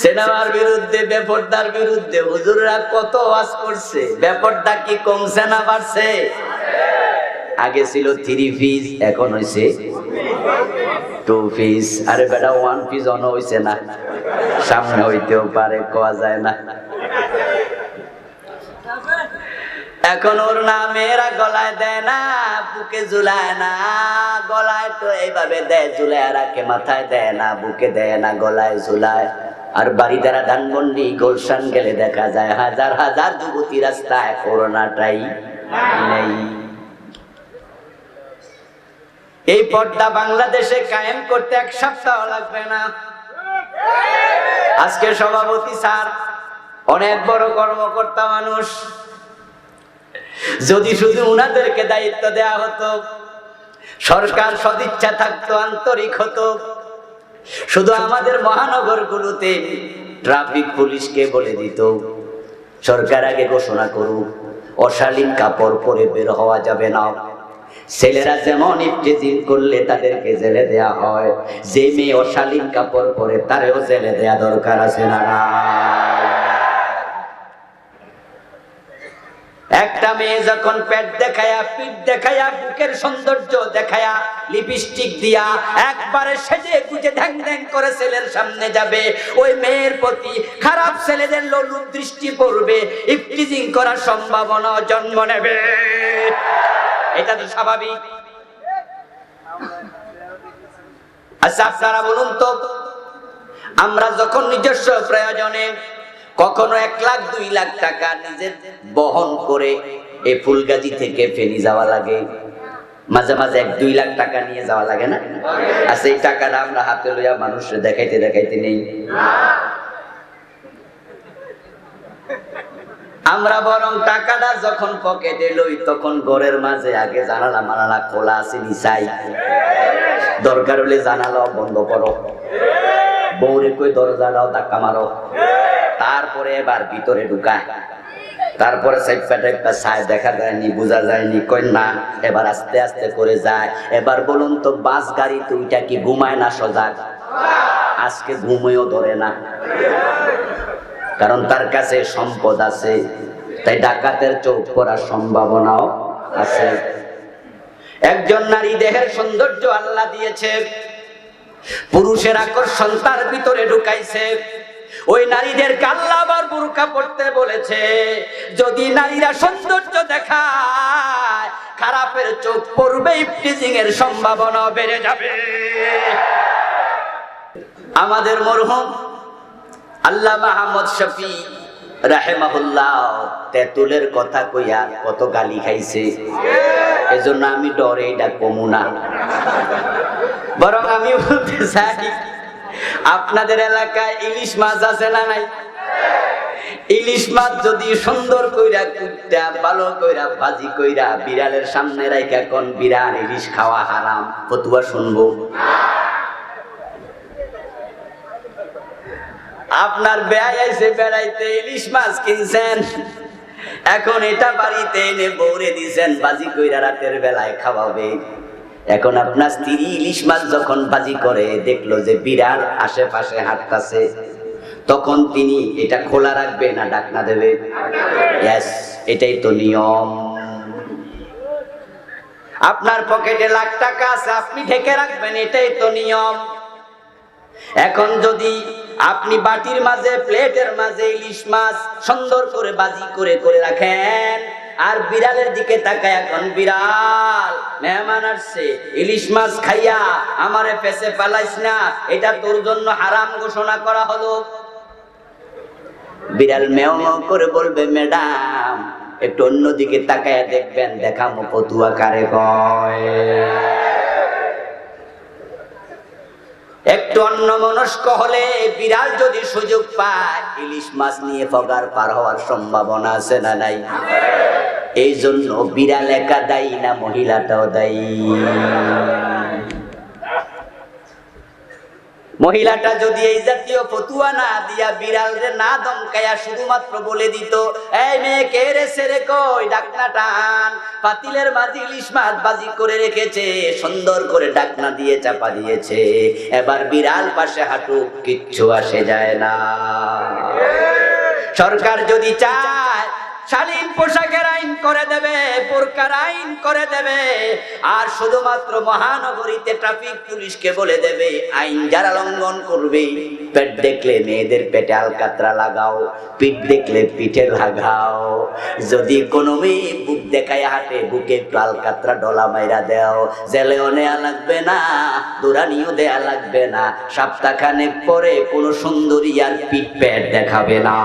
সিনেমার বিরুদ্ধে, বেপর্দার বিরুদ্ধে হুজুররা কত ওয়াজ করছে? বেপর্দা কি কমছে না বাড়ছে? আগে ছিল থ্রি পিস এখন হইছে টু পিস আরে বেটা ওয়ান পিস অন হইছে না। সামনে হইতেও পারে, কোয়া যায় না। এখন ওর নামেরা গলায় দেয় না, বুকে ঝুলায় না। গলায় তো এইভাবে দেয়, ঝুলায় রাখে মাথায় দেয় না, বুকে দেয় না, গলায় ঝুলায়। আর বাড়ি দ্বারা ধানমন্ডি, গোলশান গেলে দেখা যায় হাজার হাজার যুবতী রাস্তায় করোনাটাই নেই। এই পর্দা বাংলাদেশে কায়েম করতে এক সপ্তাহ লাগবে না। আজকে সভাপতি স্যার, অনেক বড় কর্মকর্তা মানুষ। যদি শুধু উনাদেরকে দায়িত্ব দেয়া হতো, সরকার সদিচ্ছা থাকতো, আন্তরিক হতো শুধু আমাদের মহানগরগুলোতে ট্রাফিক পুলিশকে বলে দিত, সরকার আগে ঘোষণা করুক, অশালীন কাপড় পরে বের হওয়া যাবে না। ছেলেরা যেমন ইফটিজিং করলে তাদেরকে জেলে দেয়া হয়, যে মেয়ে অশালীন কাপড় পরে তারেও জেলে দেয়া দরকার আছে না। একটা মেয়ে যখন পেট দেখায়া, পিঠ দেখায়া, বুকের সৌন্দর্য দেখায়া লিপস্টিক দিয়া একবারে সেজে গুজে ধ্যাং ঢ্যাং করে ছেলের সামনে যাবে, ওই মেয়ের প্রতি খারাপ ছেলেদের লোলুপ দৃষ্টি পড়বে, ইফটিজিং করার সম্ভাবনা জন্ম নেবে। এটা তো স্বাভাবিক। আচ্ছা আপনারা বলুন তো, আমরা যখন নিজস্ব প্রয়োজনে কখনো এক লাখ, দুই লাখ টাকা নিজের বহন করে এই ফুলগাজি থেকে ফেনি যাওয়া লাগে। মাঝে মাঝে এক, দুই লাখ টাকা নিয়ে যাওয়া লাগে না? আর সেই টাকাটা আমরা হাতে লইয়া মানুষের দেখাইতে দেখাইতে নেই। আমরা বরং টাকাটা যখন পকেটে লই, তখন ঘরের মাঝে আগে জানালা মানালা খোলা আছে নিচাই দরকার হলে জানালাও বন্ধ করো। বৌরে কই দরজাটাও ধাক্কা মারো। তারপরে এবার ভিতরে ঢুকায়। তারপরে দেখা যায়নি, বোঝা যায়নি না এবার আস্তে আস্তে করে যায়। এবার বলুন তো, বাস গাড়িতে ওইটা কি ঘুমায় না সজাগ? আজকে ঘুমেও ধরে না। কারণ তার কাছে সম্পদ আছে, তাই ডাকাতের চোখ করার সম্ভাবনাও আছে। একজন নারী দেহের সৌন্দর্য আল্লাহ দিয়েছে, পুরুষের আকর্ষণ তার ভিতরে ঢুকাইছে। ওই নারীদের আল্লাহ আবার পড়তে বলেছে। যদি নারীরা সৌন্দর্য দেখায়, খারাপের চোখ পড়বে ইফটিজিং এর সম্ভাবনা বেড়ে যাবে। আমাদের মরহুম আল্লাহ মাহমদ শফি রাহেমাহুল্লাহ তেঁতুলের কথা কইয়া কত গালি খাইছে। এজন্য আমি ডরে এটা কমু না। বরং আমি বলতে চাই আপনাদের এলাকায় ইলিশ মাছ আছে না নাই? ইলিশ মাছ যদি সুন্দর কইরা কুইটা ভালো কইরা, ভাজি কইরা বিড়ালের সামনে রাইখা কোন বিড়াল ইলিশ খাওয়া হারাম? ফতুয়া শুনব। আপনার বেয়াই আইসে বেড়াইতে ইলিশ মাছ কিনছেন। এখন এটা বাড়িতে এনে বৌরে দিছেন বাজি কইরা রাতের বেলায় খাওয়াবে এখন আপনার স্ত্রী ইলিশ মাছ যখন বাজি করে, দেখল যে বিড়াল আশেপাশে হাঁটতাছে। তখন তিনি এটা খোলা রাখবে না, ডাকনা দেবে। এটাই তো নিয়ম। আপনার পকেটে লাখ টাকা আছে, আপনি ঢেকে রাখবেন, এটাই তো নিয়ম। এখন যদি আপনি বাটির মাঝে, প্লেটের মাঝে ইলিশ মাছ সুন্দর করে বাজি করে করে রাখেন আর বিড়ালের দিকে তাকায় এখন বিড়াল। মেহমান আসছে, ইলিশ মাছ খাইয়া আমারে পেছে পালাইস না, এটা তোর জন্য হারাম ঘোষণা করা হলো। বিড়াল মেও মেও করে বলবে, ম্যাডাম, একটু অন্যদিকে তাকায়া দেখবেন, দেখামো পতুয়া কারে একটু অন্য মনস্ক হলে বিড়াল যদি সুযোগ পায়, ইলিশ মাছ নিয়ে ফগার পার হওয়ার সম্ভাবনা আছে না নাই? এই জন্য বিড়াল একা দায়ী না, মহিলাটাও দায়ী। মহিলাটা যদি এই জাতীয় ফতুয়া না দিয়া বিড়াল রে না দমকায়া শুধুমাত্র বলে দিত, এই মেয়ে কে রে সেরে কই? ডাকনা টান। পাতিলের মাঝে ইলিশ মাছ বাজি করে রেখেছে, সুন্দর করে ডাকনা দিয়ে চাপা দিয়েছে। এবার বিড়াল পাশে হাঁটুক, কিচ্ছু আসে যায় না। সরকার যদি চায় শালীন পোশাকের আইন করে দেবে বোরকার আইন করে দেবে। আর শুধুমাত্র মহানগরীতে ট্রাফিক পুলিশকে বলে দেবে, আইন যারা লঙ্ঘন করবে, পেট দেখলে মেয়েদের পেটে আলকাতরা লাগাও, পিঠ দেখলে পিঠে লাগাও। যদি কোনো মেয়ে বুক দেখায় হাঁটে, বুকে আলকাতরা ডলা মাইরা দেও। জেলেও নেওয়া লাগবে না দৌড়ানিও দেয়া লাগবে না, সপ্তাহখানেক পরে কোনো সুন্দরী আর পিঠ পেট দেখাবে না।